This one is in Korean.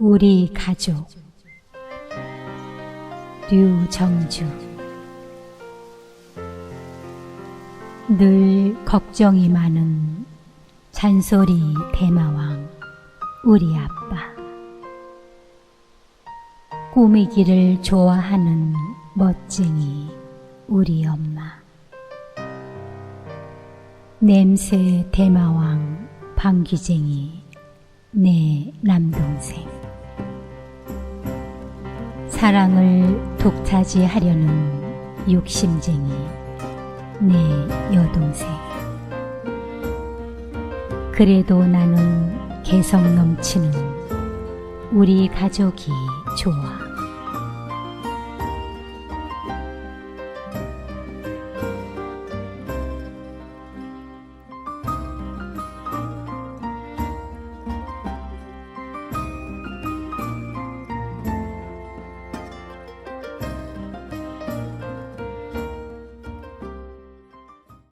우리 가족. 류정주. 늘 걱정이 많은 잔소리 대마왕 우리 아빠. 꾸미기를 좋아하는 멋쟁이 우리 엄마. 냄새 대마왕 방귀쟁이 내 남동생 사랑을 독차지하려는 욕심쟁이 내 여동생. 그래도 나는 개성 넘치는 우리 가족이 좋아